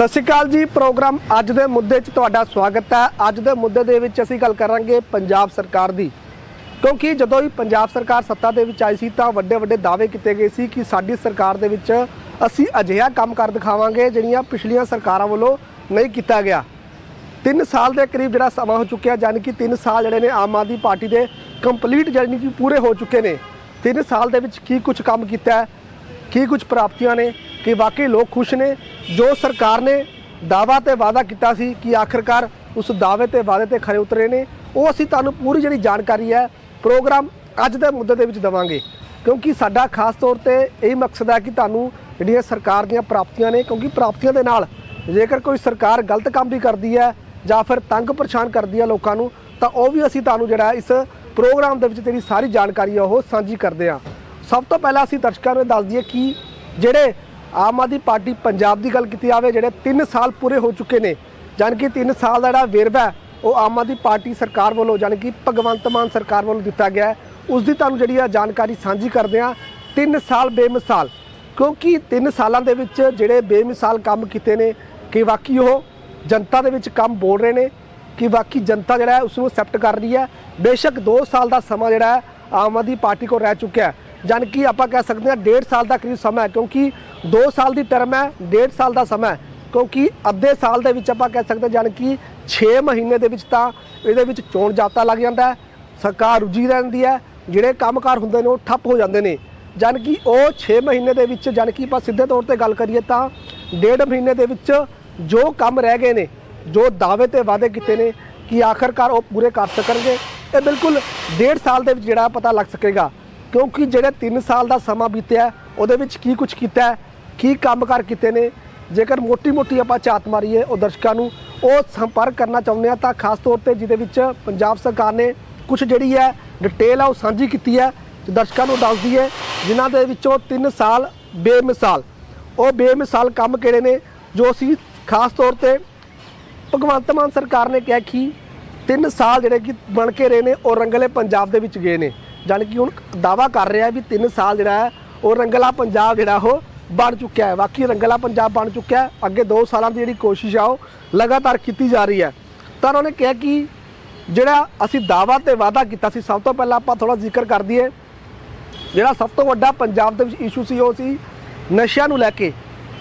ਸਤਿ ਸ਼੍ਰੀ ਅਕਾਲ ਜੀ, ਪ੍ਰੋਗਰਾਮ ਅੱਜ ਦੇ ਮੁੱਦੇ 'ਚ ਤੁਹਾਡਾ ਸਵਾਗਤ ਹੈ। ਅੱਜ ਦੇ ਮੁੱਦੇ ਦੇ ਵਿੱਚ ਅਸੀਂ ਗੱਲ ਕਰਾਂਗੇ ਪੰਜਾਬ ਸਰਕਾਰ ਦੀ। ਕਿਉਂਕਿ ਜਦੋਂ ਵੀ ਪੰਜਾਬ ਸਰਕਾਰ ਸੱਤਾ ਦੇ ਵਿੱਚ ਆਈ ਸੀ ਤਾਂ ਵੱਡੇ ਵੱਡੇ ਦਾਅਵੇ ਕੀਤੇ ਗਏ ਸੀ ਕਿ ਸਾਡੀ ਸਰਕਾਰ ਦੇ ਵਿੱਚ ਅਸੀਂ ਅਜਿਹਾ ਕੰਮ ਕਰ ਦਿਖਾਵਾਂਗੇ ਜਿਹੜੀਆਂ ਪਿਛਲੀਆਂ ਸਰਕਾਰਾਂ ਵੱਲੋਂ ਨਹੀਂ ਕੀਤਾ ਗਿਆ। 3 ਸਾਲ ਦੇ ਕਰੀਬ ਜਿਹੜਾ ਸਮਾਂ ਹੋ ਚੁੱਕਿਆ ਯਾਨੀ ਕਿ 3 ਸਾਲ ਜਿਹੜੇ ਨੇ ਆਮ ਆਦਮੀ ਪਾਰਟੀ ਦੇ ਕੰਪਲੀਟ ਜਾਨੀ ਕਿ ਪੂਰੇ ਹੋ ਚੁੱਕੇ ਨੇ। 3 ਸਾਲ ਦੇ ਵਿੱਚ ਕੀ ਕੁਝ ਕੰਮ ਕੀਤਾ ਹੈ ਕੀ ਕੁਝ ਪ੍ਰਾਪਤੀਆਂ ਨੇ, ਕਿ ਵਾਕਈ ਲੋਕ ਖੁਸ਼ ਨੇ, ਜੋ ਸਰਕਾਰ ਨੇ ਦਾਵਾ ਤੇ ਵਾਅਦਾ ਕੀਤਾ ਸੀ ਕਿ ਆਖਰਕਾਰ ਉਸ ਦਾਅਵੇ ਤੇ ਵਾਅਦੇ ਤੇ ਖਰੇ ਉਤਰੇ ਨੇ, ਉਹ ਅਸੀਂ ਤੁਹਾਨੂੰ ਪੂਰੀ ਜਿਹੜੀ ਜਾਣਕਾਰੀ ਹੈ, ਪ੍ਰੋਗਰਾਮ ਅੱਜ ਦੇ ਮੁੱਦੇ ਦੇ ਵਿੱਚ ਦਵਾਂਗੇ। ਕਿਉਂਕਿ ਸਾਡਾ ਖਾਸ ਤੌਰ ਤੇ ਇਹ ਮਕਸਦ ਹੈ ਕਿ ਤੁਹਾਨੂੰ ਜਿਹੜੀਆਂ ਸਰਕਾਰ ਦੀਆਂ ਪ੍ਰਾਪਤੀਆਂ ਨੇ, ਕਿਉਂਕਿ ਪ੍ਰਾਪਤੀਆਂ ਦੇ ਨਾਲ ਜੇਕਰ ਕੋਈ ਸਰਕਾਰ ਗਲਤ ਕੰਮ ਵੀ ਕਰਦੀ ਹੈ ਜਾਂ ਫਿਰ ਤੰਗ ਪਰੇਸ਼ਾਨ ਕਰਦੀ ਹੈ ਲੋਕਾਂ ਨੂੰ, ਤਾਂ ਉਹ ਵੀ ਅਸੀਂ ਤੁਹਾਨੂੰ ਜਿਹੜਾ ਇਸ ਪ੍ਰੋਗਰਾਮ ਦੇ ਵਿੱਚ ਤੇਰੀ ਸਾਰੀ ਜਾਣਕਾਰੀ ਆ ਉਹ ਸਾਂਝੀ ਕਰਦੇ ਹਾਂ। ਸਭ ਤੋਂ ਪਹਿਲਾਂ ਅਸੀਂ ਦਰਸ਼ਕਾਂ ਨੂੰ ਇਹ ਦੱਸ ਦਈਏ ਕਿ ਜਿਹੜੇ ਆਮ ਆਦਮੀ ਪਾਰਟੀ ਪੰਜਾਬ ਦੀ ਗੱਲ ਕੀਤੀ ਜਾਵੇ, ਜਿਹੜੇ 3 ਸਾਲ ਪੂਰੇ ਹੋ ਚੁੱਕੇ ਨੇ, ਜਾਣੀ ਕਿ 3 ਸਾਲ ਦਾ ਜਿਹੜਾ ਵੇਰਵਾ ਉਹ ਆਮ ਆਦਮੀ ਪਾਰਟੀ ਸਰਕਾਰ ਵੱਲੋਂ, ਜਾਣੀ ਕਿ ਭਗਵੰਤ ਮਾਨ ਸਰਕਾਰ ਵੱਲੋਂ ਦਿੱਤਾ ਗਿਆ ਹੈ। ਉਸ ਦੀ ਤੁਹਾਨੂੰ ਜਿਹੜੀ ਆ ਜਾਣਕਾਰੀ ਸਾਂਝੀ ਕਰਦੇ ਹਾਂ 3 ਸਾਲ ਬੇਮਿਸਾਲ, ਕਿਉਂਕਿ 3 ਸਾਲਾਂ ਦੇ ਵਿੱਚ ਜਿਹੜੇ ਬੇਮਿਸਾਲ ਕੰਮ ਕੀਤੇ ਨੇ, ਕਿ ਵਾਕਈ ਉਹ ਜਨਤਾ ਦੇ ਵਿੱਚ ਕੰਮ ਬੋਲ ਰਹੇ ਨੇ, ਕਿ ਬਾਕੀ ਜਨਤਾ ਜਿਹੜਾ ਹੈ ਉਸ ਨੂੰ ਐਕਸੈਪਟ ਕਰ ਰਹੀ ਹੈ। ਬੇਸ਼ੱਕ 2 ਸਾਲ ਦਾ ਸਮਾਂ ਜਿਹੜਾ ਹੈ, ਆਮ ਆਦਮੀ ਪਾਰਟੀ ਕੋਲ ਰਹਿ ਚੁੱਕਿਆ ਹੈ। ਜਾਣੀ ਕਿ ਆਪਾਂ ਕਹਿ ਸਕਦੇ ਹਾਂ 1.5 ਸਾਲ ਦਾ ਕਰੀਬ ਸਮਾਂ ਹੈ, ਕਿਉਂਕਿ 2 ਸਾਲ ਦੀ ਟਰਮ ਹੈ 1.5 ਸਾਲ ਦਾ ਸਮਾਂ ਹੈ। ਕਿਉਂਕਿ ਅੱਧੇ ਸਾਲ ਦੇ ਵਿੱਚ ਆਪਾਂ ਕਹਿ ਸਕਦੇ ਹਾਂ ਜਾਣੀ ਕਿ 6 ਮਹੀਨੇ ਦੇ ਵਿੱਚ ਤਾਂ ਇਹਦੇ ਵਿੱਚ ਚੋਣ ਜਾਬਤਾ ਲੱਗ ਜਾਂਦਾ ਹੈ, ਸਰਕਾਰ ਰੁੱਝੀ ਰਹਿੰਦੀ ਹੈ, ਜਿਹੜੇ ਕੰਮਕਾਰ ਹੁੰਦੇ ਨੇ ਉਹ ਠੱਪ ਹੋ ਜਾਂਦੇ ਨੇ। ਜਾਣੀ ਕਿ ਉਹ 6 ਮਹੀਨੇ ਦੇ ਵਿੱਚ ਜਾਣੀ ਕਿ ਆਪਾਂ ਸਿੱਧੇ ਤੌਰ ਤੇ ਗੱਲ ਕਰੀਏ ਤਾਂ ਡੇਢ ਮਹੀਨੇ ਦੇ ਵਿੱਚ ਜੋ ਕੰਮ ਰਹਿ ਗਏ ਨੇ, ਜੋ ਦਾਅਵੇ ਤੇ ਵਾਅਦੇ ਕੀਤੇ ਨੇ ਕਿ ਆਖਰਕਾਰ ਉਹ ਪੂਰੇ ਕਰ ਸਕਣਗੇ, ਇਹ ਬਿਲਕੁਲ ਡੇਢ ਸਾਲ ਦੇ ਵਿੱਚ ਜਿਹੜਾ ਪਤਾ ਲੱਗ ਸਕੇਗਾ। ਕਿਉਂਕਿ ਜਿਹੜੇ 3 ਸਾਲ ਦਾ ਸਮਾਂ ਬੀਤਿਆ ਉਹਦੇ ਵਿੱਚ ਕੀ ਕੁਝ ਕੀਤਾ ਹੈ, ਕੀ ਕੰਮਕਾਰ ਕੀਤੇ ਨੇ ਜੇਕਰ ਮੋਟੀ-ਮੋਟੀ ਆਪਾਂ ਝਾਤ ਮਾਰੀਏ ਉਹ ਦਰਸ਼ਕਾਂ ਨੂੰ ਉਹ ਸੰਪਰਕ ਕਰਨਾ ਚਾਹੁੰਦੇ ਆ ਤਾਂ ਖਾਸ ਤੌਰ ਤੇ ਜਿਹਦੇ ਵਿੱਚ ਪੰਜਾਬ ਸਰਕਾਰ ਨੇ ਕੁਝ ਜਿਹੜੀ ਹੈ ਡਿਟੇਲ ਆ ਉਹ ਸਾਂਝੀ ਕੀਤੀ ਹੈ ਤੇ ਦਰਸ਼ਕਾਂ ਨੂੰ ਦੱਸ ਦਈਏ ਜਿਨ੍ਹਾਂ ਦੇ ਵਿੱਚੋਂ 3 ਸਾਲ ਬੇਮਿਸਾਲ। ਉਹ ਬੇਮਿਸਾਲ ਕੰਮ ਕਿਹੜੇ ਨੇ ਜੋ ਅਸੀਂ ਖਾਸ ਤੌਰ ਤੇ ਭਗਵੰਤ ਮਾਨ ਸਰਕਾਰ ਨੇ ਕਿਹਾ ਕਿ 3 ਸਾਲ ਜਿਹੜੇ ਕਿ ਬਣ ਕੇ ਰਹੇ ਨੇ ਉਹ ਰੰਗਲੇ ਪੰਜਾਬ ਦੇ ਵਿੱਚ ਗਏ ਨੇ। ਜਾਣੀ ਕਿ ਹੁਣ ਦਾਵਾ ਕਰ ਰਿਹਾ ਵੀ 3 ਸਾਲ ਜਿਹੜਾ ਹੈ, ਉਹ ਰੰਗਲਾ ਪੰਜਾਬ ਜਿਹੜਾ ਉਹ ਬਣ ਚੁੱਕਿਆ ਹੈ। ਬਾਕੀ ਰੰਗਲਾ ਪੰਜਾਬ ਬਣ ਚੁੱਕਿਆ ਹੈ। ਅੱਗੇ 2 ਸਾਲਾਂ ਦੀ ਜਿਹੜੀ ਕੋਸ਼ਿਸ਼ ਆ, ਉਹ ਲਗਾਤਾਰ ਕੀਤੀ ਜਾ ਰਹੀ ਹੈ। ਤਾਂ ਉਹਨਾਂ ਨੇ ਕਿਹਾ ਕਿ ਜਿਹੜਾ ਅਸੀਂ ਦਾਵਾ ਤੇ ਵਾਅਦਾ ਕੀਤਾ ਸੀ, ਸਭ ਤੋਂ ਪਹਿਲਾਂ ਆਪਾਂ ਥੋੜਾ ਜ਼ਿਕਰ ਕਰ ਦਈਏ, ਜਿਹੜਾ ਸਭ ਤੋਂ ਵੱਡਾ ਪੰਜਾਬ ਦੇ ਵਿੱਚ ਇਸ਼ੂ ਸੀ, ਉਹ ਸੀ ਨਸ਼ਿਆਂ ਨੂੰ ਲੈ ਕੇ।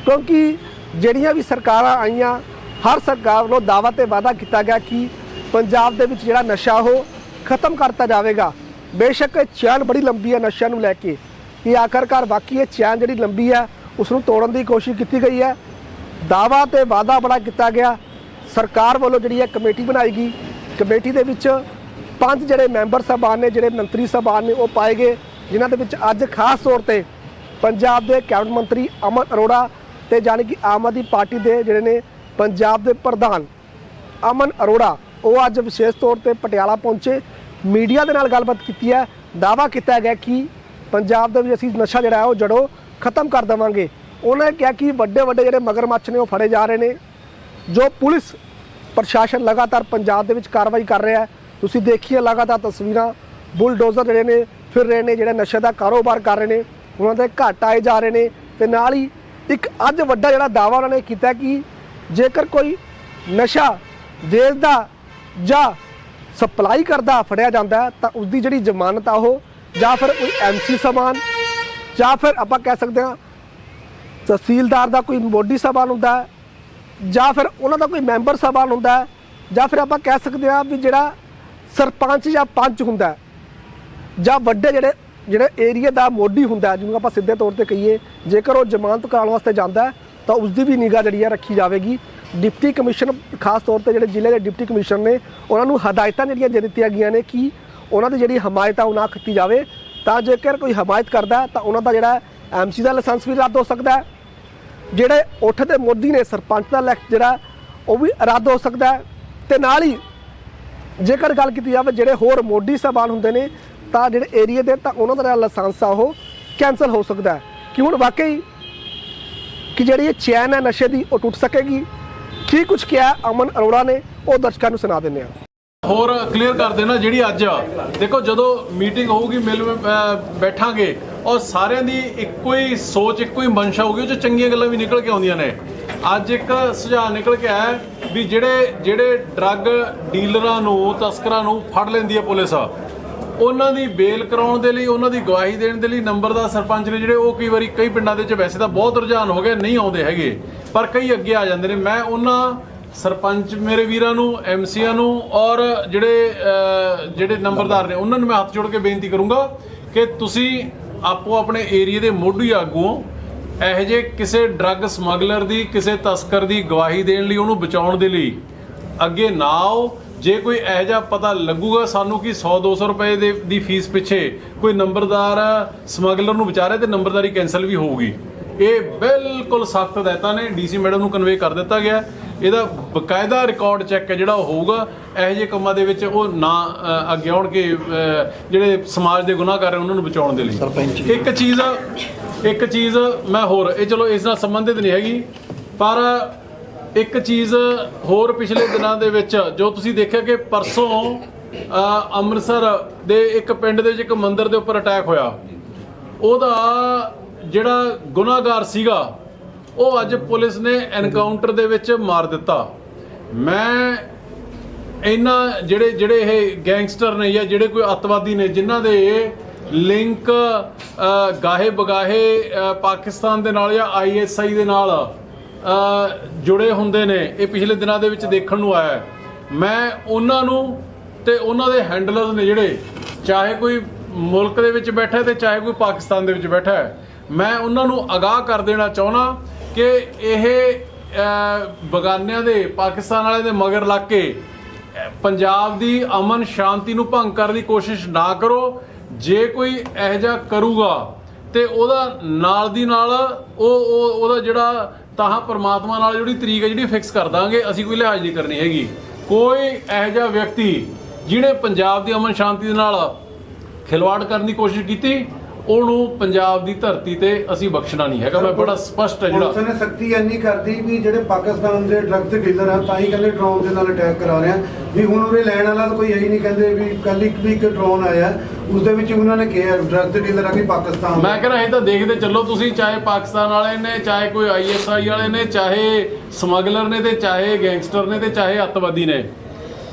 ਕਿਉਂਕਿ ਜਿਹੜੀਆਂ ਵੀ ਸਰਕਾਰਾਂ ਆਈਆਂ, ਹਰ ਸਰਕਾਰ ਵੱਲੋਂ ਦਾਅਵਾ ਤੇ ਵਾਅਦਾ ਕੀਤਾ ਗਿਆ ਕਿ ਪੰਜਾਬ ਦੇ ਵਿੱਚ ਜਿਹੜਾ ਨਸ਼ਾ, ਉਹ ਖਤਮ ਕਰਤਾ ਜਾਵੇਗਾ। ਬੇਸ਼ੱਕ ਇਹ ਚੈਨ ਬੜੀ ਲੰਬੀ ਹੈ ਨਸ਼ਿਆਂ ਨੂੰ ਲੈ ਕੇ। ਕਿ ਆਖਰਕਾਰ ਬਾਕੀ ਇਹ ਚੈਨ ਜਿਹੜੀ ਲੰਬੀ ਹੈ ਉਸ ਨੂੰ ਤੋੜਨ ਦੀ ਕੋਸ਼ਿਸ਼ ਕੀਤੀ ਗਈ ਹੈ ਦਾਅਵਾ ਤੇ ਵਾਅਦਾ ਬੜਾ ਕੀਤਾ ਗਿਆ। ਸਰਕਾਰ ਵੱਲੋਂ ਜਿਹੜੀ ਹੈ ਕਮੇਟੀ ਬਣਾਈ ਗਈ। ਕਮੇਟੀ ਦੇ ਵਿੱਚ ਪੰਜ ਜਿਹੜੇ ਮੈਂਬਰ ਸਾਹਿਬਾਨ ਨੇ, ਜਿਹੜੇ ਮੰਤਰੀ ਸਾਹਿਬਾਨ ਨੇ, ਉਹ ਪਾਏ ਗਏ, ਜਿਨ੍ਹਾਂ ਦੇ ਵਿੱਚ ਅੱਜ ਖਾਸ ਤੌਰ ਤੇ ਪੰਜਾਬ ਦੇ ਕੈਬਨਿਟ ਮੰਤਰੀ ਅਮਨ ਅਰੋੜਾ ਤੇ ਜਾਣੀ ਕਿ ਆਮ ਆਦਮੀ ਪਾਰਟੀ ਦੇ ਜਿਹੜੇ ਨੇ ਪੰਜਾਬ ਦੇ ਪ੍ਰਧਾਨ ਅਮਨ ਅਰੋੜਾ, ਉਹ ਅੱਜ ਵਿਸ਼ੇਸ਼ ਤੌਰ ਤੇ ਪਟਿਆਲਾ ਪਹੁੰਚੇ। ਮੀਡੀਆ ਦੇ ਨਾਲ ਗੱਲਬਾਤ ਕੀਤੀ ਹੈ ਦਾਵਾ ਕੀਤਾ ਗਿਆ ਕਿ ਪੰਜਾਬ ਦੇ ਵਿੱਚ ਅਸੀਂ ਨਸ਼ਾ ਜਿਹੜਾ ਹੈ ਉਹ ਜੜੋ ਖਤਮ ਕਰ ਦੇਵਾਂਗੇ। ਉਹਨਾਂ ਨੇ ਕਿਹਾ ਕਿ ਵੱਡੇ ਵੱਡੇ ਜਿਹੜੇ ਮਗਰਮੱਛ ਨੇ ਉਹ ਫੜੇ ਜਾ ਰਹੇ ਨੇ, ਜੋ ਪੁਲਿਸ ਪ੍ਰਸ਼ਾਸਨ ਲਗਾਤਾਰ ਪੰਜਾਬ ਦੇ ਵਿੱਚ ਕਾਰਵਾਈ ਕਰ ਰਿਹਾ ਹੈ। ਤੁਸੀਂ ਦੇਖੀਏ ਲਗਾਤਾਰ ਤਸਵੀਰਾਂ, ਬੁਲਡੋਜ਼ਰ ਜਿਹੜੇ ਨੇ ਫਿਰ ਰਹੇ ਨੇ, ਜਿਹੜੇ ਨਸ਼ੇ ਦਾ ਕਾਰੋਬਾਰ ਕਰ ਰਹੇ ਨੇ, ਉਹਨਾਂ ਦੇ ਘੱਟ ਆਏ ਜਾ ਰਹੇ ਨੇ ਤੇ ਨਾਲ ਹੀ ਇੱਕ ਅੱਜ ਵੱਡਾ ਜਿਹੜਾ ਦਾਵਾ ਉਹਨਾਂ ਨੇ ਕੀਤਾ ਕਿ ਜੇਕਰ ਕੋਈ ਨਸ਼ਾ, ਵੇਚਦਾ ਜਾਂ ਸਪਲਾਈ ਕਰਦਾ ਫੜਿਆ ਜਾਂਦਾ ਤਾਂ ਉਸ ਦੀ ਜਿਹੜੀ ਜ਼ਮਾਨਤ ਆ ਉਹ ਜਾਂ ਫਿਰ ਕੋਈ ਐਮਸੀ ਸਮਾਨ ਜਾਂ ਫਿਰ ਆਪਾਂ ਕਹਿ ਸਕਦੇ ਹਾਂ ਤਹਿਸੀਲਦਾਰ ਦਾ ਕੋਈ ਮੋਢੀ ਸਭਾਨ ਹੁੰਦਾ ਜਾਂ ਫਿਰ ਉਹਨਾਂ ਦਾ ਕੋਈ ਮੈਂਬਰ ਸਭਾਨ ਹੁੰਦਾ ਜਾਂ ਫਿਰ ਆਪਾਂ ਕਹਿ ਸਕਦੇ ਹਾਂ ਵੀ ਜਿਹੜਾ ਸਰਪੰਚ ਜਾਂ ਪੰਚ ਹੁੰਦਾ ਜਾਂ ਵੱਡੇ ਜਿਹੜੇ ਜਿਹੜੇ ਏਰੀਆ ਦਾ ਮੋਢੀ ਹੁੰਦਾ ਹੈ, ਜਿਹਨੂੰ ਆਪਾਂ ਸਿੱਧੇ ਤੌਰ ਤੇ ਕਹੀਏ ਜੇਕਰ ਉਹ ਜ਼ਮਾਨਤ ਕਰਾਉਣ ਵਾਸਤੇ ਜਾਂਦਾ ਤਾਂ ਉਸ ਦੀ ਵੀ ਨਿਗਾਹ ਜਿਹੜੀ ਹੈ ਰੱਖੀ ਜਾਵੇਗੀ। ਡਿਪਟੀ ਕਮਿਸ਼ਨ, ਖਾਸ ਤੌਰ ਤੇ ਜਿਹੜੇ ਜ਼ਿਲ੍ਹੇ ਦੇ ਡਿਪਟੀ ਕਮਿਸ਼ਨਰ ਨੇ, ਉਹਨਾਂ ਨੂੰ ਹਦਾਇਤਾਂ ਜਿਹੜੀਆਂ ਦੇ ਦਿੱਤੀਆਂ ਗਈਆਂ ਨੇ ਕਿ ਉਹਨਾਂ ਦੀ ਜਿਹੜੀ ਹਮਾਇਤ ਆ ਉਹ ਨਾ ਕੀਤੀ ਜਾਵੇ। ਤਾਂ ਜੇਕਰ ਕੋਈ ਹਮਾਇਤ ਕਰਦਾ ਤਾਂ ਉਹਨਾਂ ਦਾ ਜਿਹੜਾ ਐਮਸੀ ਦਾ ਲਾਇਸੈਂਸ ਵੀ ਰੱਦ ਹੋ ਸਕਦਾ ਹੈ। ਜਿਹੜੇ ਉੱਠ ਦੇ ਮੋਦੀ ਨੇ ਸਰਪੰਚ ਦਾ ਲੈਕ ਜਿਹੜਾ, ਉਹ ਵੀ ਰੱਦ ਹੋ ਸਕਦਾ ਹੈ। ਤੇ ਨਾਲ ਹੀ ਜੇਕਰ ਗੱਲ ਕੀਤੀ ਜਾਵੇ, ਜਿਹੜੇ ਹੋਰ ਮੋਢੀ ਸਾਹਿਬਾਨ ਹੁੰਦੇ ਨੇ, ਤਾਂ ਜਿਹੜੇ ਏਰੀਆ ਦੇ, ਤਾਂ ਉਹਨਾਂ ਦਾ ਜਿਹੜਾ ਲਾਇਸੈਂਸ ਆ, ਉਹ ਕੈਨਸਲ ਹੋ ਸਕਦਾ ਹੈ। ਕਿ ਹੁਣ ਵਾਕਈ ਕਿ ਜਿਹੜੀ ਇਹ ਚੈਨ ਹੈ, ਨਸ਼ੇ ਦੀ, ਉਹ ਟੁੱਟ ਸਕੇਗੀ? ਕੀ ਕੁਝ ਕਿਹਾ ਅਮਨ ਅਰੋੜਾ ਨੇ, ਉਹ ਦਰਸ਼ਕਾਂ ਨੂੰ ਸੁਣਾ ਦਿੰਦੇ ਆ ਹੋਰ ਕਲੀਅਰ ਕਰ ਦੇਣਾ ਜਿਹੜੀ ਅੱਜ ਆ ਦੇਖੋ ਜਦੋਂ ਮੀਟਿੰਗ ਹੋਊਗੀ, ਮਿਲ ਬੈਠਾਂਗੇ, ਔਰ ਸਾਰਿਆਂ ਦੀ ਇੱਕੋ ਹੀ ਸੋਚ, ਇੱਕੋ ਹੀ ਮਨਸ਼ਾ ਹੋਊਗੀ, ਉਹ ਚ ਚੰਗੀਆਂ ਗੱਲਾਂ ਵੀ ਨਿਕਲ ਕੇ ਆਉਂਦੀਆਂ ਨੇ। ਅੱਜ ਇੱਕ ਸੁਝਾਅ ਨਿਕਲ ਕੇ ਆਇਆ ਵੀ ਜਿਹੜੇ ਜਿਹੜੇ ਡਰੱਗ ਡੀਲਰਾਂ ਨੂੰ, ਤਸਕਰਾਂ ਨੂੰ ਫੜ ਲੈਂਦੀ ਹੈ ਪੁਲਿਸ ਉਹਨਾਂ ਦੀ ਬੇਲ ਕਰਾਉਣ ਦੇ ਲਈ, ਉਹਨਾਂ ਦੀ ਗਵਾਹੀ ਦੇਣ ਦੇ ਲਈ ਨੰਬਰਦਾਰ ਸਰਪੰਚ ਨੇ ਜਿਹੜੇ ਉਹ ਕਈ ਵਾਰੀ ਕਈ ਪਿੰਡਾਂ ਦੇ ਵਿੱਚ ਵੈਸੇ ਤਾਂ ਬਹੁਤ ਰੁਝਾਨ ਹੋ ਗਏ, ਨਹੀਂ ਆਉਂਦੇ ਹੈਗੇ। ਪਰ ਕਈ ਅੱਗੇ ਆ ਜਾਂਦੇ ਨੇ। ਮੈਂ ਉਹਨਾਂ ਸਰਪੰਚ ਮੇਰੇ ਵੀਰਾਂ ਨੂੰ, ਐਮਸੀਆਂ ਨੂੰ ਔਰ ਜਿਹੜੇ ਜਿਹੜੇ ਨੰਬਰਦਾਰ ਨੇ, ਉਹਨਾਂ ਨੂੰ ਮੈਂ ਹੱਥ ਜੋੜ ਕੇ ਬੇਨਤੀ ਕਰੂੰਗਾ ਕਿ ਤੁਸੀਂ ਆਪੋ ਆਪਣੇ ਏਰੀਆ ਦੇ ਮੋਢੀ ਆਗੂਓ, ਇਹੋ ਜਿਹੇ ਕਿਸੇ ਡਰੱਗ ਸਮਗਲਰ ਦੀ, ਕਿਸੇ ਤਸਕਰ ਦੀ ਗਵਾਹੀ ਦੇਣ ਲਈ, ਉਹਨੂੰ ਬਚਾਉਣ ਦੇ ਲਈ ਅੱਗੇ ਨਾ ਆਓ। ਜੇ ਕੋਈ ਇਹੋ ਜਿਹਾ ਪਤਾ ਲੱਗੂਗਾ ਸਾਨੂੰ ਕਿ 100 200 ਰੁਪਏ ਦੇ ਦੀ ਫੀਸ ਪਿੱਛੇ ਕੋਈ ਨੰਬਰਦਾਰ ਸਮਗਲਰ ਨੂੰ ਵਿਚਾਰੇ ਤੇ ਨੰਬਰਦਾਰੀ ਕੈਨਸਲ ਵੀ ਹੋਊਗੀ। ਇਹ ਬਿਲਕੁਲ ਸਖਤ ਹਦਾਇਤਾਂ ਨੇ ਡੀਸੀ ਮੈਡਮ ਨੂੰ ਕਨਵੇ ਕਰ ਦਿੱਤਾ ਗਿਆ। ਇਹਦਾ ਬਕਾਇਦਾ ਰਿਕਾਰਡ ਚੈੱਕ ਹੈ ਜਿਹੜਾ ਉਹ ਹੋਊਗਾ। ਇਹੋ ਜਿਹੇ ਕੰਮਾਂ ਦੇ ਵਿੱਚ ਉਹ ਨਾ ਅੱਗੇ ਆਉਣ ਕੇ ਜਿਹੜੇ ਸਮਾਜ ਦੇ ਗੁਨਾਹਗਾਰ ਉਹਨਾਂ ਨੂੰ ਬਚਾਉਣ ਦੇ ਲਈ। ਇੱਕ ਚੀਜ਼ ਇੱਕ ਚੀਜ਼ ਮੈਂ ਹੋਰ ਇਹ ਚਲੋ ਇਸ ਨਾਲ ਸੰਬੰਧਿਤ ਨਹੀਂ ਹੈਗੀ ਪਰ ਇੱਕ ਚੀਜ਼ ਹੋਰ ਪਿਛਲੇ ਦਿਨਾਂ ਦੇ ਵਿੱਚ ਜੋ ਤੁਸੀਂ ਦੇਖਿਆ ਕਿ ਪਰਸੋਂ ਅੰਮ੍ਰਿਤਸਰ ਦੇ ਇੱਕ ਪਿੰਡ ਦੇ ਵਿੱਚ ਇੱਕ ਮੰਦਿਰ ਦੇ ਉੱਪਰ ਅਟੈਕ ਹੋਇਆ। ਉਹਦਾ ਜਿਹੜਾ ਗੁਨਾਹਗਾਰ ਸੀਗਾ, ਉਹ ਅੱਜ ਪੁਲਿਸ ਨੇ ਐਨਕਾਊਂਟਰ ਦੇ ਵਿੱਚ ਮਾਰ ਦਿੱਤਾ। ਮੈਂ ਇਹਨਾਂ ਜਿਹੜੇ ਜਿਹੜੇ ਇਹ ਗੈਂਗਸਟਰ ਨੇ ਜਾਂ ਜਿਹੜੇ ਕੋਈ ਅੱਤਵਾਦੀ ਨੇ, ਜਿਨ੍ਹਾਂ ਦੇ ਲਿੰਕ ਗਾਹੇ ਬਗਾਹੇ ਪਾਕਿਸਤਾਨ ਦੇ ਨਾਲ ਜਾਂ ਆਈਐਸਆਈ ਦੇ ਨਾਲ ਜੁੜੇ ਹੁੰਦੇ ਨੇ, ਇਹ ਪਿਛਲੇ ਦਿਨਾਂ ਦੇ ਵਿੱਚ ਦੇਖਣ ਨੂੰ ਆਇਆ ਮੈਂ ਉਹਨਾਂ ਨੂੰ ਤੇ ਉਹਨਾਂ ਦੇ ਹੈਂਡਲਰਸ ਨੇ ਜਿਹੜੇ, ਚਾਹੇ ਕੋਈ ਮੁਲਕ ਦੇ ਵਿੱਚ ਬੈਠਾ ਹੈ ਤੇ ਚਾਹੇ ਕੋਈ ਪਾਕਿਸਤਾਨ ਦੇ ਵਿੱਚ ਬੈਠਾ ਮੈਂ ਉਹਨਾਂ ਨੂੰ ਅਗਾਹ ਕਰ ਦੇਣਾ ਚਾਹੁੰਦਾ ਕਿ ਇਹ ਬਗਾਨਿਆਂ ਦੇ, ਪਾਕਿਸਤਾਨ ਵਾਲਿਆਂ ਦੇ ਮਗਰ ਲੱਗ ਕੇ ਪੰਜਾਬ ਦੀ ਅਮਨ ਸ਼ਾਂਤੀ ਨੂੰ ਭੰਗ ਕਰਨ ਦੀ ਕੋਸ਼ਿਸ਼ ਨਾ ਕਰੋ। ਜੇ ਕੋਈ ਇਹੋ ਜਿਹਾ ਕਰੂਗਾ ਤੇ ਉਹਦਾ ਨਾਲ ਦੀ ਨਾਲ ਉਹ, ਉਹਦਾ ਜਿਹੜਾ ਤਾਂ ਹਾਂ ਪਰਮਾਤਮਾ ਨਾਲ ਜਿਹੜੀ ਤਰੀਕ ਹੈ ਜਿਹੜੀ ਫਿਕਸ ਕਰ ਦਾਂਗੇ, ਅਸੀਂ ਕੋਈ ਲਿਹਾਜ਼ ਨਹੀਂ ਕਰਨੀ ਹੈਗੀ। ਕੋਈ ਇਹੋ ਜਿਹਾ ਵਿਅਕਤੀ ਜਿਹਨੇ ਪੰਜਾਬ ਦੀ ਅਮਨ ਸ਼ਾਂਤੀ ਦੇ ਨਾਲ ਖਿਲਵਾੜ ਕਰਨ ਦੀ ਕੋਸ਼ਿਸ਼ ਕੀਤੀ ਉਹਨੂੰ ਪੰਜਾਬ ਦੀ ਧਰਤੀ ਤੇ ਅਸੀਂ ਬਖਸ਼ਣਾ ਨਹੀਂ ਹੈਗਾ। ਮੈਂ ਬੜਾ ਸਪਸ਼ਟ ਹੈ ਜਿਹੜਾ ਨੇ ਸਖਤੀ ਇੰਨੀ ਕਰਦੀ ਵੀ ਜਿਹੜੇ ਪਾਕਿਸਤਾਨ ਦੇ ਡਰੱਗਸ ਡੀਲਰ ਆ ਤਾਂ ਹੀ ਕਹਿੰਦੇ ਡਰੋਨ ਦੇ ਨਾਲ ਅਟੈਕ ਕਰਾ ਰਹੇ ਆ। ਵੀ ਹੁਣ ਉਹਦੇ ਲੈਣ ਵਾਲਾ ਤਾਂ ਕੋਈ ਹੈ ਹੀ ਨਹੀਂ ਕਹਿੰਦੇ ਵੀ ਕੱਲ ਇੱਕ ਵੀ ਇੱਕ ਡਰੋਨ ਆਇਆ। ਉਸ ਦੇ ਵਿੱਚ ਉਹਨਾਂ ਨੇ ਕਿਹਾ ਡਰੱਗਸ ਡੀਲਰ ਆ ਕਿ ਪਾਕਿਸਤਾਨ ਮੈਂ ਕਹਿੰਦਾ ਇਹ ਤਾਂ ਦੇਖਦੇ ਚੱਲੋ ਤੁਸੀਂ ਚਾਹੇ ਪਾਕਿਸਤਾਨ ਵਾਲੇ ਨੇ ਚਾਹੇ ਕੋਈ ਆਈਐਸਆਈ ਵਾਲੇ ਨੇ ਚਾਹੇ ਸਮਗਲਰ ਨੇ ਤੇ ਚਾਹੇ ਗੈਂਗਸਟਰ ਨੇ ਤੇ ਚਾਹੇ ਅੱਤਵਾਦੀ ਨੇ।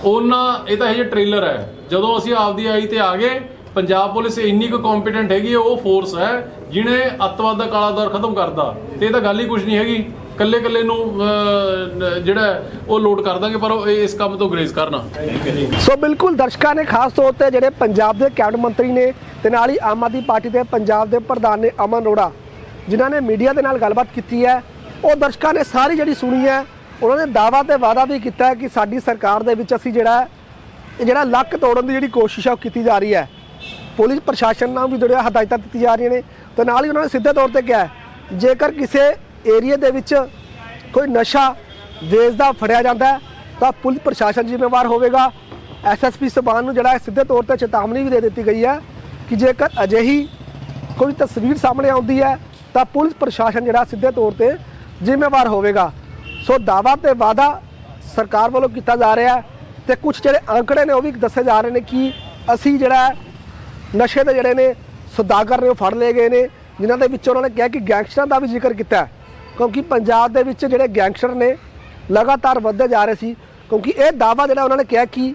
ਉਹਨਾਂ ਇਹ ਤਾਂ ਇਹ ਟ੍ਰੇਲਰ ਹੈ। ਜਦੋਂ ਅਸੀਂ ਆਪਦੀ ਆਈ ਤੇ ਆ ਗਏ ਪੰਜਾਬ ਪੁਲਿਸ ਇੰਨੀ ਕੁ ਕੰਪੀਟੈਂਟ ਹੈਗੀ ਹੈ, ਉਹ ਫੋਰਸ ਹੈ ਜਿਹਨੇ ਅੱਤਵਾਦ ਦਾ ਕਾਲਾ ਦੌਰ ਖਤਮ ਕਰਦਾ ਤੇ ਇਹ ਤਾਂ ਗੱਲ ਹੀ ਕੁਝ ਨਹੀਂ ਹੈਗੀ। ਕੱਲੇ ਕੱਲੇ ਨੂੰ ਜਿਹੜਾ ਉਹ ਲੋਡ ਕਰ ਦਾਂਗੇ ਪਰ ਉਹ ਇਸ ਕੰਮ ਤੋਂ ਗਰੇਜ਼ ਕਰਨਾ। ਸੋ ਬਿਲਕੁਲ ਦਰਸ਼ਕਾਂ ਨੇ ਖਾਸ ਤੌਰ ਤੇ ਜਿਹੜੇ ਪੰਜਾਬ ਦੇ ਕੈਬਨਿਟ ਮੰਤਰੀ ਨੇ ਤੇ ਨਾਲ ਹੀ ਆਮ ਆਦਮੀ ਪਾਰਟੀ ਦੇ ਪੰਜਾਬ ਦੇ ਪ੍ਰਧਾਨ ਨੇ ਅਮਨ ਅਰੋੜਾ ਜਿਨ੍ਹਾਂ ਨੇ ਮੀਡੀਆ ਦੇ ਨਾਲ ਗੱਲਬਾਤ ਕੀਤੀ ਹੈ। ਉਹ ਦਰਸ਼ਕਾਂ ਨੇ ਸਾਰੀ ਜਿਹੜੀ ਸੁਣੀ ਹੈ ਉਹਨਾਂ ਨੇ ਦਾਵਾ ਤੇ ਵਾਅਦਾ ਵੀ ਕੀਤਾ ਕਿ ਸਾਡੀ ਸਰਕਾਰ ਦੇ ਵਿੱਚ ਅਸੀਂ ਜਿਹੜਾ ਇਹ ਜਿਹੜਾ ਲੱਕ ਤੋੜਨ ਦੀ ਜਿਹੜੀ ਕੋਸ਼ਿਸ਼ ਹੈ ਉਹ ਕੀਤੀ ਜਾ ਰਹੀ ਹੈ। ਪੁਲਿਸ ਪ੍ਰਸ਼ਾਸਨ ਨਾਲ ਵੀ ਜਿਹੜੀਆਂ ਹਦਾਇਤਾਂ ਦਿੱਤੀ ਜਾ ਰਹੀਆਂ ਨੇ ਤੇ ਨਾਲ ਹੀ ਉਹਨਾਂ ਨੇ ਸਿੱਧੇ ਤੌਰ ਤੇ ਕਿਹਾ ਜੇਕਰ ਕਿਸੇ ਏਰੀਆ ਦੇ ਵਿੱਚ ਕੋਈ ਨਸ਼ਾ ਵੇਚਦਾ ਫੜਿਆ ਜਾਂਦਾ ਤਾਂ ਪੁਲਿਸ ਪ੍ਰਸ਼ਾਸਨ ਜ਼ਿੰਮੇਵਾਰ ਹੋਵੇਗਾ। ਐਸਐਸਪੀ ਸਬਾਨ ਨੂੰ ਜਿਹੜਾ ਸਿੱਧੇ ਤੌਰ ਤੇ ਚੇਤਾਵਨੀ ਵੀ ਦੇ ਦਿੱਤੀ ਗਈ ਹੈ ਕਿ ਜੇਕਰ ਅਜਿਹੀ ਕੋਈ ਤਸਵੀਰ ਸਾਹਮਣੇ ਆਉਂਦੀ ਹੈ, ਤਾਂ ਪੁਲਿਸ ਪ੍ਰਸ਼ਾਸਨ ਜਿਹੜਾ ਸਿੱਧੇ ਤੌਰ ਤੇ ਜ਼ਿੰਮੇਵਾਰ ਹੋਵੇਗਾ। ਸੋ ਦਾਵਾ ਤੇ ਵਾਅਦਾ ਸਰਕਾਰ ਵੱਲੋਂ ਕੀਤਾ ਜਾ ਰਿਹਾ ਹੈ ਤੇ ਕੁਝ ਜਿਹੜੇ ਅੰਕੜੇ ਨੇ ਉਹ ਵੀ ਦੱਸੇ ਜਾ ਰਹੇ ਨੇ ਕਿ ਅਸੀਂ ਜਿਹੜਾ ਨਸ਼ੇ ਦੇ ਜਿਹੜੇ ਨੇ ਸੌਦਾਗਰ ਨੇ ਉਹ ਫੜ ਲਏ ਗਏ ਨੇ, ਜਿਨ੍ਹਾਂ ਦੇ ਵਿੱਚ ਉਹਨਾਂ ਨੇ ਕਿਹਾ ਕਿ ਗੈਂਗਸਟਰਾਂ ਦਾ ਵੀ ਜ਼ਿਕਰ ਕੀਤਾ ਕਿਉਂਕਿ ਪੰਜਾਬ ਦੇ ਵਿੱਚ ਜਿਹੜੇ ਗੈਂਗਸਟਰ ਨੇ, ਲਗਾਤਾਰ ਵੱਧਦੇ ਜਾ ਰਹੇ ਸੀ। ਕਿਉਂਕਿ ਇਹ ਦਾਵਾ ਜਿਹੜਾ ਉਹਨਾਂ ਨੇ ਕਿਹਾ ਕਿ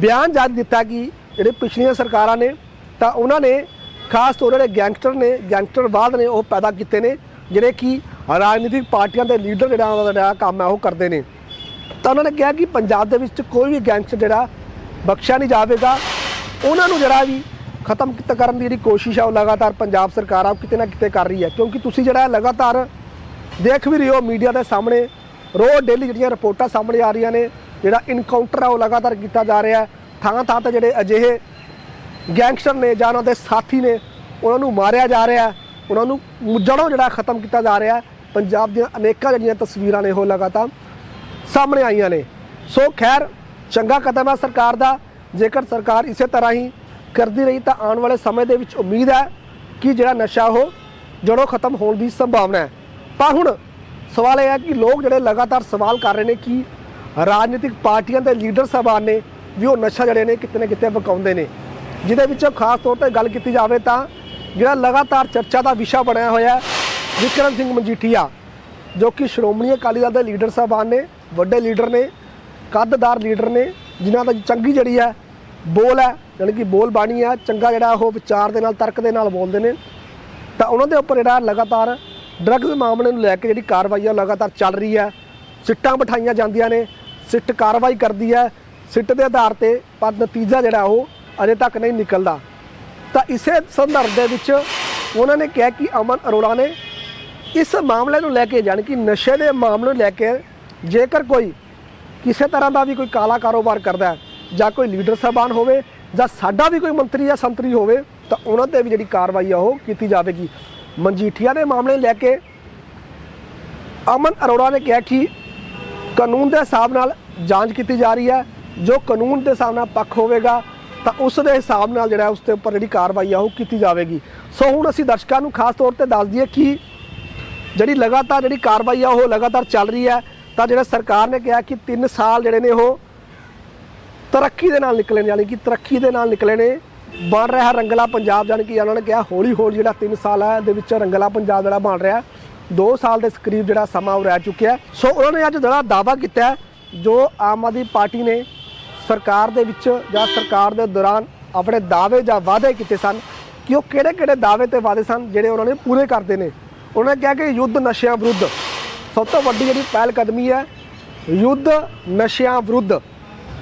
ਬਿਆਨ ਜਾਰੀ ਦਿੱਤਾ ਕਿ ਜਿਹੜੇ ਪਿਛਲੀਆਂ ਸਰਕਾਰਾਂ ਨੇ, ਤਾਂ ਉਹਨਾਂ ਨੇ ਖਾਸ ਤੌਰ ਜਿਹੜੇ ਗੈਂਗਸਟਰ ਨੇ, ਗੈਂਗਸਟਰਵਾਦ ਨੇ ਉਹ ਪੈਦਾ ਕੀਤੇ ਨੇ, ਜਿਹੜੇ ਕਿ ਰਾਜਨੀਤਿਕ ਪਾਰਟੀਆਂ ਦੇ ਲੀਡਰ ਜਿਹੜਾ ਉਹਨਾਂ ਦਾ ਜਿਹੜਾ ਕੰਮ ਹੈ ਉਹ ਕਰਦੇ ਨੇ। ਤਾਂ ਉਹਨਾਂ ਨੇ ਕਿਹਾ ਕਿ ਪੰਜਾਬ ਦੇ ਵਿੱਚ ਕੋਈ ਵੀ ਗੈਂਗਸਟਰ ਜਿਹੜਾ ਬਖਸ਼ਿਆ ਨਹੀਂ ਜਾਵੇਗਾ। ਉਹਨਾਂ ਨੂੰ ਜਿਹੜਾ ਵੀ ਖਤਮ ਕੀਤਾ ਕਰਨ ਦੀ ਜਿਹੜੀ ਕੋਸ਼ਿਸ਼ ਹੈ ਉਹ ਲਗਾਤਾਰ ਪੰਜਾਬ ਸਰਕਾਰ ਆ, ਉਹ ਕਿਤੇ ਨਾ ਕਿਤੇ ਕਰ ਰਹੀ ਹੈ। ਕਿਉਂਕਿ ਤੁਸੀਂ ਜਿਹੜਾ ਲਗਾਤਾਰ ਦੇਖ ਵੀ ਰਹੇ ਹੋ ਮੀਡੀਆ ਦੇ ਸਾਹਮਣੇ, ਰੋਜ਼ ਡੇਲੀ ਜਿਹੜੀਆਂ ਰਿਪੋਰਟਾਂ ਸਾਹਮਣੇ ਆ ਰਹੀਆਂ ਨੇ, ਜਿਹੜਾ ਇਨਕਾਊਂਟਰ ਆ, ਉਹ ਲਗਾਤਾਰ ਕੀਤਾ ਜਾ ਰਿਹਾ ਥਾਂ ਥਾਂ ਤੇ ਜਿਹੜੇ ਅਜਿਹੇ ਗੈਂਗਸਟਰ ਨੇ ਜਾਂ ਉਹਨਾਂ ਦੇ ਸਾਥੀ ਨੇ, ਉਹਨਾਂ ਨੂੰ ਮਾਰਿਆ ਜਾ ਰਿਹਾ ਉਹਨਾਂ ਨੂੰ ਜੜੋਂ ਜਿਹੜਾ ਖਤਮ ਕੀਤਾ ਜਾ ਰਿਹਾ ਪੰਜਾਬ ਦੀਆਂ ਅਨੇਕਾਂ ਜਿਹੜੀਆਂ ਤਸਵੀਰਾਂ ਨੇ, ਉਹ ਲਗਾਤਾਰ ਸਾਹਮਣੇ ਆਈਆਂ ਨੇ। ਸੋ ਖੈਰ, ਚੰਗਾ ਕਦਮ ਹੈ ਸਰਕਾਰ ਦਾ। ਜੇਕਰ ਸਰਕਾਰ ਇਸੇ ਤਰ੍ਹਾਂ ਹੀ ਕਰਦੀ ਰਹੀ ਤਾਂ ਆਉਣ ਵਾਲੇ ਸਮੇਂ ਦੇ ਵਿੱਚ ਉਮੀਦ ਹੈ ਕਿ ਜਿਹੜਾ ਨਸ਼ਾ ਉਹ ਜੜੋਂ ਖਤਮ ਹੋਣ ਦੀ ਸੰਭਾਵਨਾ ਹੈ। ਪਰ ਹੁਣ ਸਵਾਲ ਇਹ ਹੈ ਕਿ ਲੋਕ ਜਿਹੜੇ ਲਗਾਤਾਰ ਸਵਾਲ ਕਰ ਰਹੇ ਨੇ ਕਿ ਰਾਜਨੀਤਿਕ ਪਾਰਟੀਆਂ ਦੇ ਲੀਡਰ ਸਾਹਿਬਾਨ ਨੇ ਵੀ ਉਹ ਨਸ਼ਾ ਜਿਹੜੇ ਨੇ ਕਿਤੇ ਨਾ ਕਿਤੇ ਵਿਕਾਉਂਦੇ ਨੇ। ਜਿਹਦੇ ਵਿੱਚ ਖਾਸ ਤੌਰ ਤੇ ਗੱਲ ਕੀਤੀ ਜਾਵੇ ਤਾਂ ਜਿਹੜਾ ਲਗਾਤਾਰ ਚਰਚਾ ਦਾ ਵਿਸ਼ਾ ਬਣਿਆ ਹੋਇਆ ਹੈ, ਵਿਕਰਮ ਸਿੰਘ ਮਜੀਠੀਆ ਜੋ ਕਿ ਸ਼੍ਰੋਮਣੀ ਅਕਾਲੀ ਦਲ ਦੇ ਲੀਡਰ ਸਾਹਿਬਾਨ ਨੇ ਵੱਡੇ ਲੀਡਰ ਨੇ ਕੱਦਦਾਰ ਲੀਡਰ ਨੇ ਜਿਨ੍ਹਾਂ ਦਾ ਚੰਗੀ ਜਿਹੜੀ ਹੈ ਬੋਲ ਹੈ ਯਾਨੀ ਕਿ ਬੋਲ ਬਾਣੀ ਹੈ, ਚੰਗਾ ਜਿਹੜਾ ਉਹ ਵਿਚਾਰ ਦੇ ਨਾਲ, ਤਰਕ ਦੇ ਨਾਲ ਬੋਲਦੇ ਨੇ। ਤਾਂ ਉਹਨਾਂ ਦੇ ਉੱਪਰ ਜਿਹੜਾ ਲਗਾਤਾਰ ਡਰੱਗਸ ਮਾਮਲੇ ਨੂੰ ਲੈ ਕੇ ਜਿਹੜੀ ਕਾਰਵਾਈ ਆ ਉਹ ਲਗਾਤਾਰ ਚੱਲ ਰਹੀ ਹੈ, ਸਿੱਟਾਂ ਬਿਠਾਈਆਂ ਜਾਂਦੀਆਂ ਨੇ, ਸਿੱਟ ਕਾਰਵਾਈ ਕਰਦੀ ਹੈ, ਸਿੱਟ ਦੇ ਆਧਾਰ ਤੇ, ਪਰ ਨਤੀਜਾ ਜਿਹੜਾ ਉਹ ਅਜੇ ਤੱਕ ਨਹੀਂ ਨਿਕਲਦਾ। ਤਾਂ ਇਸੇ ਸੰਦਰਭ ਦੇ ਵਿੱਚ ਉਹਨਾਂ ਨੇ ਕਿਹਾ ਕਿ ਅਮਨ ਅਰੋੜਾ ਨੇ ਇਸ ਮਾਮਲੇ ਨੂੰ ਲੈ ਕੇ, ਜਾਣੀ ਕਿ ਨਸ਼ੇ ਦੇ ਮਾਮਲੇ ਨੂੰ ਲੈ ਕੇ ਜੇਕਰ ਕੋਈ ਕਿਸੇ ਤਰ੍ਹਾਂ ਦਾ ਵੀ ਕੋਈ ਕਾਲਾ ਕਾਰੋਬਾਰ ਕਰਦਾ ਹੈ ਜਾਂ ਕੋਈ ਲੀਡਰ ਸਾਹਿਬਾਨ ਹੋਵੇ ਜਾਂ ਸਾਡਾ ਵੀ ਕੋਈ ਮੰਤਰੀ ਜਾਂ ਸੰਤਰੀ ਹੋਵੇ, ਤਾਂ ਉਹਨਾਂ ਤੇ ਵੀ ਜਿਹੜੀ ਕਾਰਵਾਈ ਆ ਉਹ ਕੀਤੀ ਜਾਵੇਗੀ। ਮਨਜੀਠੀਆ ਦੇ ਮਾਮਲੇ ਲੈ ਕੇ ਅਮਨ ਅਰੋੜਾ ਨੇ ਕਿਹਾ ਕਿ ਕਾਨੂੰਨ ਦੇ ਹਿਸਾਬ ਨਾਲ ਜਾਂਚ ਕੀਤੀ ਜਾ ਰਹੀ ਹੈ। ਜੋ ਕਾਨੂੰਨ ਦੇ ਹਿਸਾਬ ਨਾਲ ਪੱਖ ਹੋਵੇਗਾ, ਤਾਂ ਉਸ ਦੇ ਹਿਸਾਬ ਨਾਲ ਜਿਹੜਾ ਉਸ ਦੇ ਉੱਪਰ ਜਿਹੜੀ ਕਾਰਵਾਈ ਆ ਉਹ ਕੀਤੀ ਜਾਵੇਗੀ। ਸੋ ਹੁਣ ਅਸੀਂ ਦਰਸ਼ਕਾਂ ਨੂੰ ਖਾਸ ਤੌਰ ਤੇ ਦੱਸ ਦਈਏ ਕਿ ਜਿਹੜੀ ਲਗਾਤਾਰ ਜਿਹੜੀ ਕਾਰਵਾਈ ਆ ਉਹ ਲਗਾਤਾਰ ਚੱਲ ਰਹੀ ਹੈ, ਤਾਂ ਜਿਹੜਾ ਸਰਕਾਰ ਨੇ ਕਿਹਾ ਕਿ 3 ਸਾਲ ਜਿਹੜੇ ਨੇ ਉਹ ਤਰੱਕੀ ਦੇ ਨਾਲ ਨਿਕਲੇ ਨੇ ਯਾਨੀ ਕਿ ਤਰੱਕੀ ਦੇ ਨਾਲ ਨਿਕਲੇ ਨੇ ਬਣ ਰਿਹਾ ਰੰਗਲਾ ਪੰਜਾਬ ਜਾਣੀ ਕਿ ਉਹਨਾਂ ਨੇ ਕਿਹਾ ਹੌਲੀ ਹੌਲੀ ਜਿਹੜਾ 3 ਸਾਲ ਹੈ ਦੇ ਵਿੱਚ ਰੰਗਲਾ ਪੰਜਾਬ ਜਿਹੜਾ ਬਣ ਰਿਹਾ। 2 ਸਾਲ ਦੇ ਕਰੀਬ ਜਿਹੜਾ ਸਮਾਂ ਉਹ ਰਹਿ ਚੁੱਕਿਆ ਸੋ ਉਹਨਾਂ ਨੇ ਅੱਜ ਜਿਹੜਾ ਦਾਵਾ ਕੀਤਾ ਜੋ ਆਮ ਆਦਮੀ ਪਾਰਟੀ ਨੇ ਸਰਕਾਰ ਦੇ ਵਿੱਚ ਜਾਂ ਸਰਕਾਰ ਦੇ ਦੌਰਾਨ ਆਪਣੇ ਦਾਅਵੇ ਜਾਂ ਵਾਅਦੇ ਕੀਤੇ ਸਨ ਕਿ ਉਹ ਕਿਹੜੇ ਕਿਹੜੇ ਦਾਅਵੇ ਤੇ ਵਾਅਦੇ ਸਨ ਜਿਹੜੇ ਉਹਨਾਂ ਨੇ ਪੂਰੇ ਕਰਦੇ ਨੇ। ਉਹਨਾਂ ਨੇ ਕਿਹਾ ਕਿ ਯੁੱਧ ਨਸ਼ਿਆਂ ਵਿਰੁੱਧ ਸਭ ਤੋਂ ਵੱਡੀ ਜਿਹੜੀ ਪਹਿਲ ਕਦਮੀ ਹੈ, ਯੁੱਧ ਨਸ਼ਿਆਂ ਵਿਰੁੱਧ।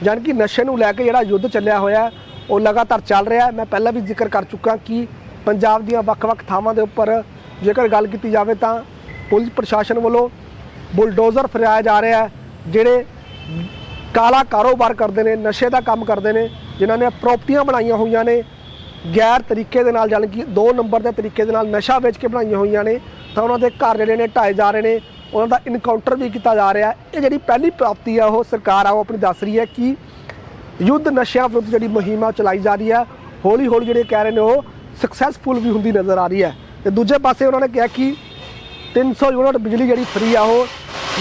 ਜਾਣੀ ਕਿ ਨਸ਼ੇ ਨੂੰ ਲੈ ਕੇ ਜਿਹੜਾ ਯੁੱਧ ਚੱਲਿਆ ਹੋਇਆ, ਉਹ ਲਗਾਤਾਰ ਚੱਲ ਰਿਹਾ ਮੈਂ ਪਹਿਲਾਂ ਵੀ ਜ਼ਿਕਰ ਕਰ ਚੁੱਕਾ ਕਿ ਪੰਜਾਬ ਦੀਆਂ ਵੱਖ-ਵੱਖ ਥਾਵਾਂ ਦੇ ਉੱਪਰ ਜੇਕਰ ਗੱਲ ਕੀਤੀ ਜਾਵੇ ਤਾਂ ਪੁਲਿਸ ਪ੍ਰਸ਼ਾਸਨ ਵੱਲੋਂ ਬੁਲਡੋਜ਼ਰ ਫਿਰਾਇਆ ਜਾ ਰਿਹਾ ਹੈ, ਜਿਹੜੇ ਕਾਲਾ ਕਾਰੋਬਾਰ ਕਰਦੇ ਨੇ, ਨਸ਼ੇ ਦਾ ਕੰਮ ਕਰਦੇ ਨੇ, ਜਿਨ੍ਹਾਂ ਨੇ ਪ੍ਰਾਪਰਟੀਆਂ ਬਣਾਈਆਂ ਹੋਈਆਂ ਨੇ, ਗੈਰ ਤਰੀਕੇ ਦੇ ਨਾਲ ਜਾਣੀ ਕਿ 2 ਨੰਬਰ ਦੇ ਤਰੀਕੇ ਦੇ ਨਾਲ ਨਸ਼ਾ ਵੇਚ ਕੇ ਬਣਾਈਆਂ ਹੋਈਆਂ ਨੇ, ਤਾਂ ਉਹਨਾਂ ਦੇ ਘਰ ਜਿਹੜੇ ਨੇ ਢਾਏ ਜਾ ਰਹੇ ਨੇ। ਉਹਨਾਂ ਦਾ ਇਨਕਾਊਂਟਰ ਵੀ ਕੀਤਾ ਜਾ ਰਿਹਾ ਇਹ ਜਿਹੜੀ ਪਹਿਲੀ ਪ੍ਰਾਪਤੀ ਆ, ਉਹ ਸਰਕਾਰ ਆ, ਉਹ ਆਪਣੀ ਦੱਸ ਰਹੀ ਹੈ ਕਿ ਯੁੱਧ ਨਸ਼ਿਆਂ ਵਿਰੁੱਧ ਜਿਹੜੀ ਮੁਹਿੰਮ ਆ ਉਹ ਚਲਾਈ ਜਾ ਰਹੀ ਹੈ ਹੌਲੀ ਹੌਲੀ ਜਿਹੜੇ ਕਹਿ ਰਹੇ ਨੇ ਉਹ ਸਕਸੈਸਫੁਲ ਵੀ ਹੁੰਦੀ ਨਜ਼ਰ ਆ ਰਹੀ ਹੈ। ਤੇ ਦੂਜੇ ਪਾਸੇ ਉਹਨਾਂ ਨੇ ਕਿਹਾ ਕਿ 300 ਯੂਨਿਟ ਬਿਜਲੀ ਜਿਹੜੀ ਫ੍ਰੀ ਆ, ਉਹ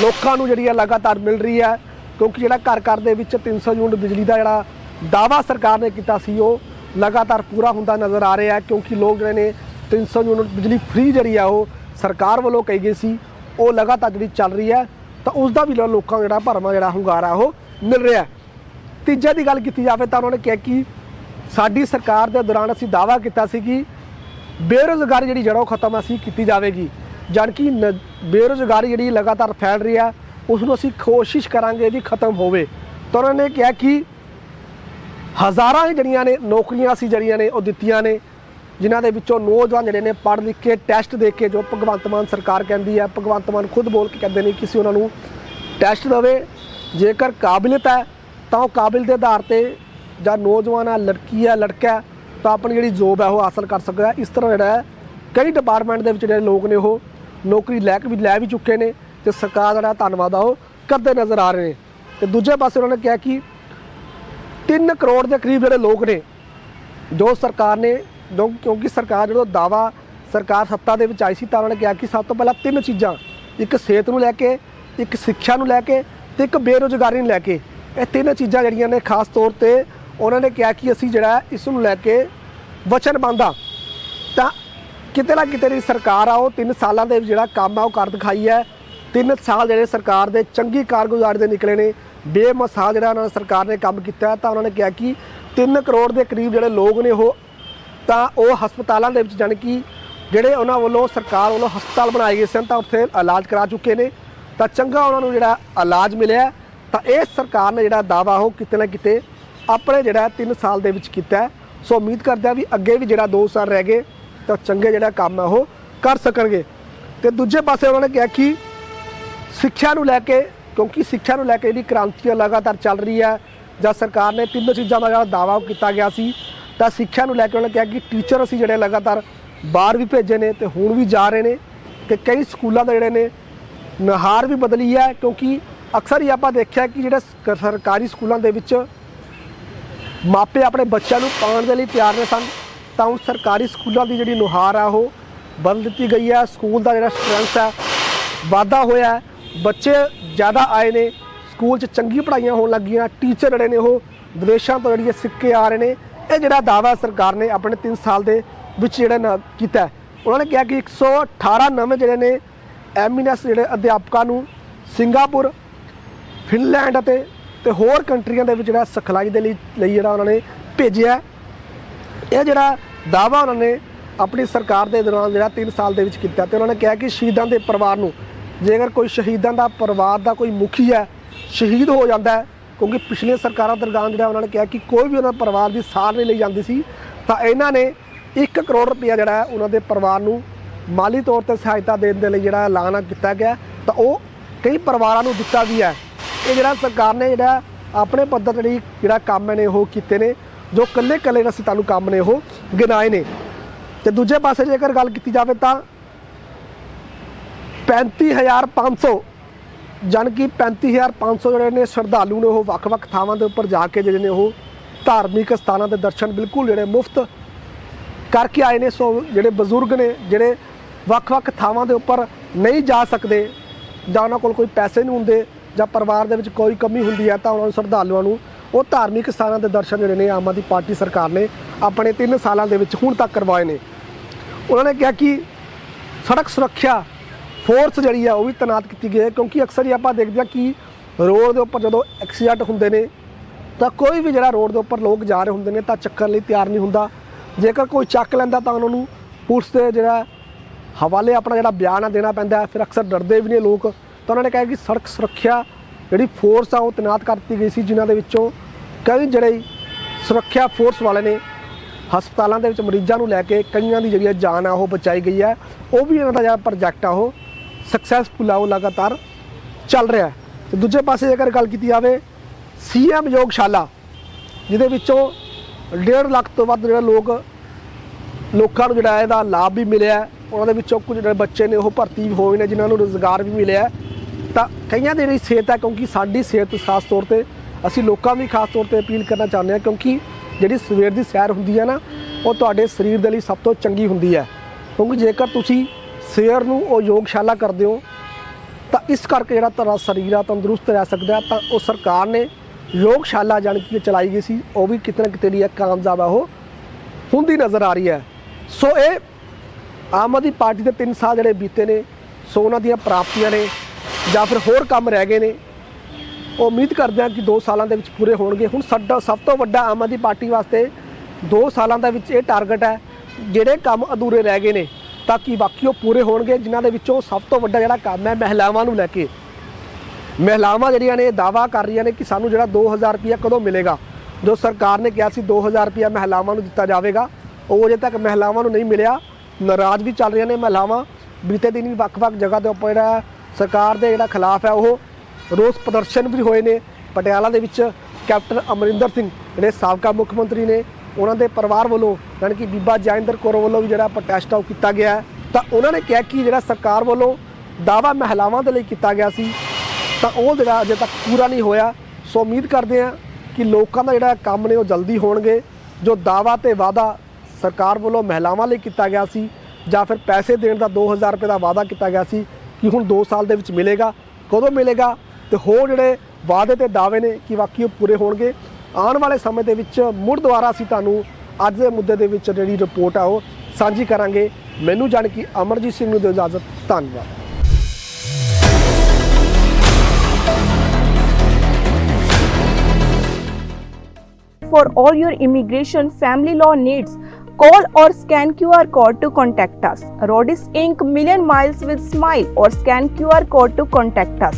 ਲੋਕਾਂ ਨੂੰ ਜਿਹੜੀ ਆ ਲਗਾਤਾਰ ਮਿਲ ਰਹੀ ਹੈ, ਕਿਉਂਕਿ ਜਿਹੜਾ ਘਰ ਘਰ ਦੇ ਵਿੱਚ 300 ਯੂਨਿਟ ਬਿਜਲੀ ਦਾ ਜਿਹੜਾ ਦਾਵਾ ਸਰਕਾਰ ਨੇ ਕੀਤਾ ਸੀ, ਉਹ ਲਗਾਤਾਰ ਪੂਰਾ ਹੁੰਦਾ ਨਜ਼ਰ ਆ ਰਿਹਾ ਹੈ, ਕਿਉਂਕਿ ਲੋਕ ਜਿਹੜੇ ਨੇ 300 ਯੂਨਿਟ ਬਿਜਲੀ ਫ੍ਰੀ ਜਿਹੜੀ ਆ, ਉਹ ਸਰਕਾਰ ਵੱਲੋਂ ਕਹੀ ਗਈ ਸੀ। ਉਹ ਲਗਾਤਾਰ ਜਿਹੜੀ ਚੱਲ ਰਹੀ ਹੈ, ਤਾਂ ਉਸ ਦਾ ਵੀ ਲੋ- ਲੋਕਾਂ ਨੂੰ ਜਿਹੜਾ ਭਰਮਾ ਜਿਹੜਾ ਹੁੰਗਾਰਾ ਉਹ ਮਿਲ ਰਿਹਾ ਹੈ। ਤੀਜੇ ਦੀ ਗੱਲ ਕੀਤੀ ਜਾਵੇ ਤਾਂ ਉਹਨਾਂ ਨੇ ਕਿਹਾ ਕਿ ਸਾਡੀ ਸਰਕਾਰ ਦੇ ਦੌਰਾਨ ਅਸੀਂ ਦਾਵਾ ਕੀਤਾ ਸੀ ਕਿ ਬੇਰੁਜ਼ਗਾਰੀ ਜਿਹੜੀ ਜੜੋਂ ਖਤਮ ਅਸੀਂ ਕੀਤੀ ਜਾਵੇਗੀ। ਜਦ ਕਿ ਨ- ਬੇਰੁਜ਼ਗਾਰੀ ਜਿਹੜੀ ਲਗਾਤਾਰ ਫੈਲ ਰਹੀ ਆ ਉਸ ਨੂੰ ਅਸੀਂ ਕੋਸ਼ਿਸ਼ ਕਰਾਂਗੇ ਵੀ ਖਤਮ ਹੋਵੇ। ਤਾਂ ਉਹਨਾਂ ਨੇ ਕਿਹਾ ਕਿ ਹਜ਼ਾਰਾਂ ਜਿਹੜੀਆਂ ਨੇ ਨੌਕਰੀਆਂ ਅਸੀਂ ਜਿਹੜੀਆਂ ਨੇ ਉਹ ਦਿੱਤੀਆਂ ਨੇ ਜਿਨ੍ਹਾਂ ਦੇ ਵਿੱਚੋਂ ਨੌਜਵਾਨ ਜਿਹੜੇ ਨੇ ਪੜ੍ਹ ਲਿਖ ਕੇ ਟੈਸਟ ਦੇ ਕੇ ਜੋ ਭਗਵੰਤ ਮਾਨ ਸਰਕਾਰ ਕਹਿੰਦੀ ਹੈ ਭਗਵੰਤ ਮਾਨ ਖੁਦ ਬੋਲ ਕੇ ਕਹਿੰਦੇ ਨੇ ਕਿ ਅਸੀਂ ਉਹਨਾਂ ਨੂੰ ਟੈਸਟ ਦੇਵੇ। ਜੇਕਰ ਕਾਬਲੀਅਤ ਹੈ ਤਾਂ ਉਹ ਕਾਬਿਲ ਦੇ ਆਧਾਰ ਤੇ ਜਾਂ ਨੌਜਵਾਨ ਆ ਲੜਕੀ ਆ ਲੜਕਾ ਹੈ, ਤਾਂ ਆਪਣੀ ਜਿਹੜੀ ਜੋਬ ਹੈ ਉਹ ਹਾਸਲ ਕਰ ਸਕਦਾ ਇਸ ਤਰ੍ਹਾਂ ਜਿਹੜਾ ਹੈ ਕਈ ਡਿਪਾਰਟਮੈਂਟ ਦੇ ਵਿੱਚ ਜਿਹੜੇ ਲੋਕ ਨੇ ਉਹ ਨੌਕਰੀ ਲੈ ਕੇ ਵੀ ਲੈ ਵੀ ਚੁੱਕੇ ਨੇ ਤੇ ਸਰਕਾਰ ਦਾ ਜਿਹੜਾ ਧੰਨਵਾਦ ਆ ਉਹ ਕਰਦੇ ਨਜ਼ਰ ਆ ਰਹੇ ਨੇ। ਤੇ ਦੂਜੇ ਪਾਸੇ ਉਹਨਾਂ ਨੇ ਕਿਹਾ ਕਿ 3 ਕਰੋੜ ਦੇ ਕਰੀਬ ਜਿਹੜੇ ਲੋਕ ਨੇ ਜੋ ਸਰਕਾਰ ਨੇ ਜੋ ਕਿਉਂਕਿ ਸਰਕਾਰ ਜਦੋਂ ਦਾਵਾ ਸਰਕਾਰ ਸੱਤਾ ਦੇ ਵਿੱਚ ਆਈ ਸੀ ਤਾਂ ਉਹਨਾਂ ਨੇ ਕਿਹਾ ਕਿ ਸਭ ਤੋਂ ਪਹਿਲਾਂ ਤਿੰਨ ਚੀਜ਼ਾਂ, ਇੱਕ ਸਿਹਤ ਨੂੰ ਲੈ ਕੇ, ਇੱਕ ਸਿੱਖਿਆ ਨੂੰ ਲੈ ਕੇ ਤੇ ਇੱਕ ਬੇਰੁਜ਼ਗਾਰੀ ਨੂੰ ਲੈ ਕੇ। ਇਹ ਤਿੰਨ ਚੀਜ਼ਾਂ ਜਿਹੜੀਆਂ ਨੇ ਖਾਸ ਤੌਰ ਤੇ ਉਹਨਾਂ ਨੇ ਕਿਹਾ ਕਿ ਅਸੀਂ ਜਿਹੜਾ ਇਸ ਨੂੰ ਲੈ ਕੇ ਵਚਨਬੰਧ ਆ। ਤਾਂ ਕਿਤੇ ਨਾ ਕਿਤੇ ਦੀ ਸਰਕਾਰ ਆ, ਉਹ 3 ਸਾਲਾਂ ਦੇ ਜਿਹੜਾ ਕੰਮ ਆ, ਉਹ ਕਰ ਦਿਖਾਈ ਹੈ। 3 ਸਾਲ ਜਿਹੜੇ ਸਰਕਾਰ ਦੇ ਚੰਗੀ ਕਾਰਗੁਜ਼ਾਰੀ ਦੇ ਨਿਕਲੇ ਨੇ, ਬੇਮਸਾਲ ਜਿਹੜਾ ਉਹਨਾਂ ਸਰਕਾਰ ਨੇ ਕੰਮ ਕੀਤਾ ਤਾਂ ਉਹਨਾਂ ਨੇ ਕਿਹਾ ਕਿ 3 ਕਰੋੜ ਦੇ ਕਰੀਬ ਜਿਹੜੇ ਲੋਕ ਨੇ ਉਹ ਤਾਂ ਉਹ ਹਸਪਤਾਲਾਂ ਦੇ ਵਿੱਚ ਜਾਣੀ ਕਿ ਜਿਹੜੇ ਉਹਨਾਂ ਵੱਲੋਂ ਸਰਕਾਰ ਵੱਲੋਂ ਹਸਪਤਾਲ ਬਣਾਏ ਗਏ ਸਨ ਤਾਂ ਉੱਥੇ ਇਲਾਜ ਕਰਾ ਚੁੱਕੇ ਨੇ। ਤਾਂ ਚੰਗਾ ਉਹਨਾਂ ਨੂੰ ਜਿਹੜਾ ਇਲਾਜ ਮਿਲਿਆ ਤਾਂ ਇਹ ਸਰਕਾਰ ਨੇ ਜਿਹੜਾ ਦਾਵਾ ਉਹ ਕਿਤੇ ਨਾ ਕਿਤੇ ਆਪਣੇ ਜਿਹੜਾ 3 ਸਾਲ ਦੇ ਵਿੱਚ ਕੀਤਾ ਸੋ ਉਮੀਦ ਕਰਦੇ ਆ ਵੀ ਅੱਗੇ ਵੀ ਜਿਹੜਾ 2 ਸਾਲ ਰਹਿ ਗਏ ਤਾਂ ਚੰਗੇ ਜਿਹੜਾ ਕੰਮ ਆ ਉਹ ਕਰ ਸਕਣਗੇ। ਤੇ ਦੂਜੇ ਪਾਸੇ ਉਹਨਾਂ ਨੇ ਕਿਹਾ ਕਿ ਸਿੱਖਿਆ ਨੂੰ ਲੈ ਕੇ, ਕਿਉਂਕਿ ਸਿੱਖਿਆ ਨੂੰ ਲੈ ਕੇ ਜਿਹੜੀ ਕ੍ਰਾਂਤੀ ਲਗਾਤਾਰ ਚੱਲ ਰਹੀ ਹੈ ਜਾਂ ਸਰਕਾਰ ਨੇ ਤਿੰਨ ਚੀਜ਼ਾਂ ਦਾ ਜਿਹੜਾ ਦਾਅਵਾ ਕੀਤਾ ਗਿਆ ਸੀ। ਤਾਂ ਸਿੱਖਿਆ ਨੂੰ ਲੈ ਕੇ ਉਹਨਾਂ ਕਿਹਾ ਕਿ ਟੀਚਰ ਅਸੀਂ ਜਿਹੜੇ ਲਗਾਤਾਰ ਬਾਹਰ ਵੀ ਭੇਜੇ ਨੇ ਤੇ ਹੁਣ ਵੀ ਜਾ ਰਹੇ ਨੇ ਤੇ ਕਈ ਸਕੂਲਾਂ ਦੇ ਜਿਹੜੇ ਨੇ ਨਹਾਰ ਵੀ ਬਦਲੀ ਹੈ ਕਿਉਂਕਿ ਅਕਸਰ ਹੀ ਆਪਾਂ ਦੇਖਿਆ ਕਿ ਜਿਹੜਾ ਸਰਕਾਰੀ ਸਕੂਲਾਂ ਦੇ ਵਿੱਚ ਮਾਪੇ ਆਪਣੇ ਬੱਚਿਆਂ ਨੂੰ ਪਾਉਣ ਦੇ ਲਈ ਤਿਆਰ ਨੇ ਸਨ, ਤਾਂ ਹੁਣ ਸਰਕਾਰੀ ਸਕੂਲਾਂ ਦੀ ਜਿਹੜੀ ਨੁਹਾਰ ਆ ਉਹ ਬਦਲ ਦਿੱਤੀ ਗਈ ਹੈ, ਸਕੂਲ ਦਾ ਜਿਹੜਾ ਸਟਰੈਂਥ ਹੈ ਵਾਧਾ ਹੋਇਆ ਹੈ, ਬੱਚੇ ਜ਼ਿਆਦਾ ਆਏ ਨੇ, ਸਕੂਲ 'ਚ ਚੰਗੀ ਪੜ੍ਹਾਈਆਂ ਹੋਣ ਲੱਗੀਆਂ ਟੀਚਰ ਜਿਹੜੇ ਨੇ ਉਹ ਵਿਦੇਸ਼ਾਂ ਤੋਂ ਜਿਹੜੀਆਂ ਸਿੱਖ ਕੇ ਆ ਰਹੇ ਨੇ ਇਹ ਜਿਹੜਾ ਦਾਅਵਾ ਸਰਕਾਰ ਨੇ ਆਪਣੇ 3 ਸਾਲ ਦੇ ਵਿੱਚ ਜਿਹੜਾ ਨਾ ਕੀਤਾ ਉਹਨਾਂ ਨੇ ਕਿਹਾ ਕਿ 118 ਨਵੇਂ ਜਿਹੜੇ ਨੇ ਐਮੀਨੈਸ ਜਿਹੜੇ ਅਧਿਆਪਕਾਂ ਨੂੰ ਸਿੰਗਾਪੁਰ, ਫਿਨਲੈਂਡ ਅਤੇ ਤੇ ਹੋਰ ਕੰਟਰੀਆਂ ਦੇ ਵਿੱਚ ਜਿਹੜਾ ਸਿਖਲਾਈ ਦੇ ਲਈ ਲਈ ਜਿਹੜਾ ਉਹਨਾਂ ਨੇ ਭੇਜਿਆ ਇਹ ਜਿਹੜਾ ਦਾਵਾ ਉਹਨਾਂ ਨੇ ਆਪਣੀ ਸਰਕਾਰ ਦੇ ਦੌਰਾਨ ਜਿਹੜਾ 3 ਸਾਲ ਦੇ ਵਿੱਚ ਕੀਤਾ ਤੇ ਉਹਨਾਂ ਨੇ ਕਿਹਾ ਕਿ ਸ਼ਹੀਦਾਂ ਦੇ ਪਰਿਵਾਰ ਨੂੰ, ਜੇਕਰ ਕੋਈ ਸ਼ਹੀਦਾਂ ਦਾ ਪਰਿਵਾਰ ਦਾ ਕੋਈ ਮੁਖੀ ਹੈ, ਸ਼ਹੀਦ ਹੋ ਜਾਂਦਾ ਹੈ ਕਿਉਂਕਿ ਪਿਛਲੀਆਂ ਸਰਕਾਰਾਂ ਦਰਗਾਨ ਜਿਹੜਾ ਉਹਨਾਂ ਨੇ ਕਿਹਾ ਕਿ ਕੋਈ ਵੀ ਉਹਨਾਂ ਪਰਿਵਾਰ ਦੀ ਸਾਰ ਨਹੀਂ ਲਈ ਜਾਂਦੀ ਸੀ, ਤਾਂ ਇਹਨਾਂ ਨੇ 1 ਕਰੋੜ ਰੁਪਇਆ ਜਿਹੜਾ ਉਹਨਾਂ ਦੇ ਪਰਿਵਾਰ ਨੂੰ ਮਾਲੀ ਤੌਰ ਤੇ ਸਹਾਇਤਾ ਦੇਣ ਦੇ ਲਈ ਜਿਹੜਾ ਐਲਾਨ ਕੀਤਾ ਗਿਆ। ਤਾਂ ਉਹ ਕਈ ਪਰਿਵਾਰਾਂ ਨੂੰ ਦਿੱਤਾ ਵੀ ਹੈ। ਇਹ ਜਿਹੜਾ ਸਰਕਾਰ ਨੇ ਜਿਹੜਾ ਆਪਣੇ ਪੱਧਰ ਤੇ ਜਿਹੜਾ ਕੰਮ ਨੇ ਉਹ ਕੀਤੇ ਨੇ, ਜੋ ਕੱਲੇ ਕੱਲੇ ਜਿਹੜਾ ਤੁਹਾਨੂੰ ਕੰਮ ਨੇ ਉਹ ਗਿਣਾਏ ਨੇ। ਤੇ ਦੂਜੇ ਪਾਸੇ ਜੇਕਰ ਗੱਲ ਕੀਤੀ ਜਾਵੇ ਤਾਂ 35500 ਜਾਣੀ ਕਿ 35500 ਜਿਹੜੇ ਨੇ ਸ਼ਰਧਾਲੂ ਨੇ ਉਹ ਵੱਖ-ਵੱਖ ਥਾਵਾਂ ਦੇ ਉੱਪਰ ਜਾ ਕੇ ਜਿਹੜੇ ਨੇ ਉਹ ਧਾਰਮਿਕ ਸਥਾਨਾਂ ਦੇ ਦਰਸ਼ਨ ਬਿਲਕੁਲ ਜਿਹੜੇ ਮੁਫਤ ਕਰਕੇ ਆਏ ਨੇ, ਸੋ ਜਿਹੜੇ ਬਜ਼ੁਰਗ ਨੇ, ਜਿਹੜੇ ਵੱਖ-ਵੱਖ ਥਾਵਾਂ ਦੇ ਉੱਪਰ ਨਹੀਂ ਜਾ ਸਕਦੇ ਜਾਂ ਉਹਨਾਂ ਕੋਲ ਕੋਈ ਪੈਸੇ ਨਹੀਂ ਹੁੰਦੇ ਜਾਂ ਪਰਿਵਾਰ ਦੇ ਵਿੱਚ ਕੋਈ ਕਮੀ ਹੁੰਦੀ ਹੈ, ਤਾਂ ਉਹਨਾਂ ਨੂੰ ਸ਼ਰਧਾਲੂਆਂ ਨੂੰ ਉਹ ਧਾਰਮਿਕ ਸਥਾਨਾਂ ਦੇ ਦਰਸ਼ਨ ਜਿਹੜੇ ਨੇ ਆਮ ਆਦਮੀ ਪਾਰਟੀ ਸਰਕਾਰ ਨੇ ਆਪਣੇ 3 ਸਾਲਾਂ ਦੇ ਵਿੱਚ ਹੁਣ ਤੱਕ ਕਰਵਾਏ ਨੇ। ਉਹਨਾਂ ਨੇ ਕਿਹਾ ਕਿ ਸੜਕ ਸੁਰੱਖਿਆ ਫੋਰਸ ਜਿਹੜੀ ਆ, ਉਹ ਵੀ ਤੈਨਾਤ ਕੀਤੀ ਗਈ ਹੈ, ਕਿਉਂਕਿ ਅਕਸਰ ਹੀ ਆਪਾਂ ਦੇਖਦੇ ਹਾਂ ਕਿ ਰੋਡ ਦੇ ਉੱਪਰ ਜਦੋਂ ਐਕਸੀਡੈਂਟ ਹੁੰਦੇ ਨੇ, ਤਾਂ ਕੋਈ ਵੀ ਜਿਹੜਾ ਰੋਡ ਦੇ ਉੱਪਰ ਲੋਕ ਜਾ ਰਹੇ ਹੁੰਦੇ ਨੇ, ਤਾਂ ਚੱਕਣ ਲਈ ਤਿਆਰ ਨਹੀਂ ਹੁੰਦਾ। ਜੇਕਰ ਕੋਈ ਚੱਕ ਲੈਂਦਾ ਤਾਂ ਉਹਨਾਂ ਨੂੰ ਪੁਲਿਸ ਦੇ ਜਿਹੜਾ ਹਵਾਲੇ ਆਪਣਾ ਜਿਹੜਾ ਬਿਆਨ ਆ ਦੇਣਾ ਪੈਂਦਾ ਫਿਰ ਅਕਸਰ ਡਰਦੇ ਵੀ ਨੇ ਲੋਕ। ਤਾਂ ਉਹਨਾਂ ਨੇ ਕਿਹਾ ਕਿ ਸੜਕ ਸੁਰੱਖਿਆ ਜਿਹੜੀ ਫੋਰਸ ਆ, ਉਹ ਤੈਨਾਤ ਕਰ ਦਿੱਤੀ ਗਈ ਸੀ, ਜਿਨ੍ਹਾਂ ਦੇ ਵਿੱਚੋਂ ਕਈ ਜਿਹੜੇ ਸੁਰੱਖਿਆ ਫੋਰਸ ਵਾਲੇ ਨੇ, ਹਸਪਤਾਲਾਂ ਦੇ ਵਿੱਚ ਮਰੀਜ਼ਾਂ ਨੂੰ ਲੈ ਕੇ ਕਈਆਂ ਦੀ ਜਿਹੜੀ ਜਾਨ ਆ, ਉਹ ਬਚਾਈ ਗਈ ਹੈ। ਉਹ ਵੀ ਇਹਨਾਂ ਦਾ ਜਿਹੜਾ ਪ੍ਰੋਜੈਕਟ ਆ, ਉਹ ਸਕਸੈਸਫੁਲ ਆ, ਉਹ ਲਗਾਤਾਰ ਚੱਲ ਰਿਹਾ ਹੈ। ਤੇ ਦੂਜੇ ਪਾਸੇ ਜੇਕਰ ਗੱਲ ਕੀਤੀ ਜਾਵੇ ਸੀਐਮ ਯੋਗਸ਼ਾਲਾ, ਜਿਹਦੇ ਵਿੱਚੋਂ 1.5 ਲੱਖ ਤੋਂ ਵੱਧ ਜਿਹੜਾ ਲੋਕ, ਲੋਕਾਂ ਨੂੰ ਜਿਹੜਾ ਇਹਦਾ ਲਾਭ ਵੀ ਮਿਲਿਆ ਉਹਨਾਂ ਦੇ ਵਿੱਚੋਂ ਕੁਝ ਜਿਹੜੇ ਬੱਚੇ ਨੇ, ਉਹ ਭਰਤੀ ਵੀ ਹੋਏ ਨੇ, ਜਿਨ੍ਹਾਂ ਨੂੰ ਰੋਜ਼ਗਾਰ ਵੀ ਮਿਲਿਆ ਤਾਂ ਕਈਆਂ ਦੀ ਜਿਹੜੀ ਸਿਹਤ ਹੈ, ਕਿਉਂਕਿ ਸਾਡੀ ਸਿਹਤ ਖਾਸ ਤੌਰ ਤੇ ਅਸੀਂ ਲੋਕਾਂ ਵੀ ਖਾਸ ਤੌਰ ਤੇ ਅਪੀਲ ਕਰਨਾ ਚਾਹੁੰਦੇ ਹਾਂ, ਕਿਉਂਕਿ ਜਿਹੜੀ ਸਵੇਰ ਦੀ ਸੈਰ ਹੁੰਦੀ ਹੈ ਨਾ, ਉਹ ਤੁਹਾਡੇ ਸਰੀਰ ਦੇ ਲਈ ਸਭ ਤੋਂ ਚੰਗੀ ਹੁੰਦੀ ਹੈ। ਕਿਉਂਕਿ ਜੇਕਰ ਤੁਸੀਂ ਸਵੇਰ ਨੂੰ ਉਹ ਯੋਗਸ਼ਾਲਾ ਕਰਦੇ ਹੋ, ਤਾਂ ਇਸ ਕਰਕੇ ਜਿਹੜਾ ਤੁਹਾਡਾ ਸਰੀਰ ਆ, ਤੰਦਰੁਸਤ ਰਹਿ ਸਕਦਾ ਤਾਂ ਉਹ ਸਰਕਾਰ ਨੇ ਯੋਗਸ਼ਾਲਾ ਜਾਣੀ ਕਿ ਚਲਾਈ ਗਈ ਸੀ, ਉਹ ਵੀ ਕਿਤੇ ਨਾ ਕਿਤੇ ਜਿਹੜੀ ਹੈ ਕਾਮਯਾਬ ਆ ਉਹ ਹੁੰਦੀ ਨਜ਼ਰ ਆ ਰਹੀ ਹੈ। ਸੋ ਇਹ ਆਮ ਆਦਮੀ ਪਾਰਟੀ ਦੇ 3 ਸਾਲ ਜਿਹੜੇ ਬੀਤੇ ਨੇ, ਸੋ ਉਹਨਾਂ ਦੀਆਂ ਪ੍ਰਾਪਤੀਆਂ ਨੇ, ਜਾਂ ਫਿਰ ਹੋਰ ਕੰਮ ਰਹਿ ਗਏ ਨੇ। ਉਹ ਉਮੀਦ ਕਰਦੇ ਹਾਂ ਕਿ 2 ਸਾਲਾਂ ਦੇ ਵਿੱਚ ਪੂਰੇ ਹੋਣਗੇ। ਹੁਣ ਸਾਡਾ ਸਭ ਤੋਂ ਵੱਡਾ ਆਮ ਆਦਮੀ ਪਾਰਟੀ ਵਾਸਤੇ 2 ਸਾਲਾਂ ਦੇ ਵਿੱਚ ਇਹ ਟਾਰਗੇਟ ਹੈ, ਜਿਹੜੇ ਕੰਮ ਅਧੂਰੇ ਰਹਿ ਗਏ ਨੇ। ਤਾਂ ਕਿ ਬਾਕੀ ਉਹ ਪੂਰੇ ਹੋਣਗੇ, ਜਿਨ੍ਹਾਂ ਦੇ ਵਿੱਚੋਂ ਸਭ ਤੋਂ ਵੱਡਾ ਜਿਹੜਾ ਕੰਮ ਹੈ ਮਹਿਲਾਵਾਂ ਨੂੰ ਲੈ ਕੇ। ਮਹਿਲਾਵਾਂ ਜਿਹੜੀਆਂ ਨੇ, ਇਹ ਦਾਵਾ ਕਰ ਰਹੀਆਂ ਨੇ ਕਿ ਸਾਨੂੰ ਜਿਹੜਾ 2000 ਰੁਪਇਆ ਕਦੋਂ ਮਿਲੇਗਾ। ਜੋ ਸਰਕਾਰ ਨੇ ਕਿਹਾ ਸੀ 2000 ਰੁਪਇਆ ਮਹਿਲਾਵਾਂ ਨੂੰ ਦਿੱਤਾ ਜਾਵੇਗਾ। ਉਹ ਅਜੇ ਤੱਕ ਮਹਿਲਾਵਾਂ ਨੂੰ ਨਹੀਂ ਮਿਲਿਆ। ਨਾਰਾਜ਼ ਵੀ ਚੱਲ ਰਹੀਆਂ ਨੇ ਮਹਿਲਾਵਾਂ। ਬੀਤੇ ਦਿਨ ਵੀ ਵੱਖ-ਵੱਖ ਜਗ੍ਹਾ ਦੇ ਉੱਪਰ ਜਿਹੜਾ ਸਰਕਾਰ ਦੇ ਜਿਹੜਾ ਖਿਲਾਫ ਹੈ, ਉਹ ਰੋਸ ਪ੍ਰਦਰਸ਼ਨ ਵੀ ਹੋਏ ਨੇ। ਪਟਿਆਲਾ ਦੇ ਵਿੱਚ ਕੈਪਟਨ ਅਮਰਿੰਦਰ ਸਿੰਘ, ਜਿਹੜੇ ਸਾਬਕਾ ਮੁੱਖ ਮੰਤਰੀ ਨੇ ਉਹਨਾਂ ਦੇ ਪਰਿਵਾਰ ਵੱਲੋਂ, ਯਾਨੀ ਕਿ ਬੀਬਾ ਜੈਂਦਰ ਕੌਰ ਵੱਲੋਂ ਵੀ ਜਿਹੜਾ ਪ੍ਰੋਟੈਸਟ ਆ ਉਹ ਕੀਤਾ ਗਿਆ ਹੈ। ਤਾਂ ਉਹਨਾਂ ਨੇ ਕਿਹਾ ਕਿ ਜਿਹੜਾ ਸਰਕਾਰ ਵੱਲੋਂ ਦਾਵਾ ਮਹਿਲਾਵਾਂ ਦੇ ਲਈ ਕੀਤਾ ਗਿਆ ਸੀ, ਤਾਂ ਉਹ ਜਿਹੜਾ ਅਜੇ ਤੱਕ ਪੂਰਾ ਨਹੀਂ ਹੋਇਆ। ਸੋ ਉਮੀਦ ਕਰਦੇ ਹਾਂ ਕਿ ਲੋਕਾਂ ਦਾ ਜਿਹੜਾ ਕੰਮ ਨੇ ਉਹ ਜਲਦੀ ਹੋਣਗੇ। ਜੋ ਦਾਵਾ ਤੇ ਵਾਅਦਾ ਸਰਕਾਰ ਵੱਲੋਂ ਮਹਿਲਾਵਾਂ ਲਈ ਕੀਤਾ ਗਿਆ ਸੀ, ਜਾਂ ਫਿਰ ਪੈਸੇ ਦੇਣ ਦਾ 2000 ਰੁਪਏ ਦਾ ਵਾਅਦਾ ਕੀਤਾ ਗਿਆ ਸੀ, ਕਿ ਹੁਣ 2 ਸਾਲ ਦੇ ਵਿੱਚ ਮਿਲੇਗਾ, ਕਦੋਂ ਮਿਲੇਗਾ, ਤੇ ਹੋਰ ਜਿਹੜੇ ਵਾਅਦੇ ਤੇ ਦਾਅਵੇ ਨੇ, ਕਿ ਵਾਕਈ ਉਹ ਪੂਰੇ ਹੋਣਗੇ। ਆਉਣ ਵਾਲੇ ਸਮੇਂ ਦੇ ਵਿੱਚ ਮੁੜ ਦੁਬਾਰਾ ਅਸੀਂ ਤੁਹਾਨੂੰ ਅੱਜ ਦੇ ਮੁੱਦੇ ਦੇ ਵਿੱਚ ਜਿਹੜੀ ਰਿਪੋਰਟ ਆ ਉਹ ਸਾਂਝੀ ਕਰਾਂਗੇ ਮੈਨੂੰ ਜਾਣ ਕਿ ਅਮਰਜੀਤ ਸਿੰਘ ਨੂੰ ਦਿਓ ਇਜਾਜ਼ਤ ਧੰਨਵਾਦ For all your immigration family law needs, call or scan QR code to contact us. Rodis Inc. Million Miles with Smile or scan QR code to contact us.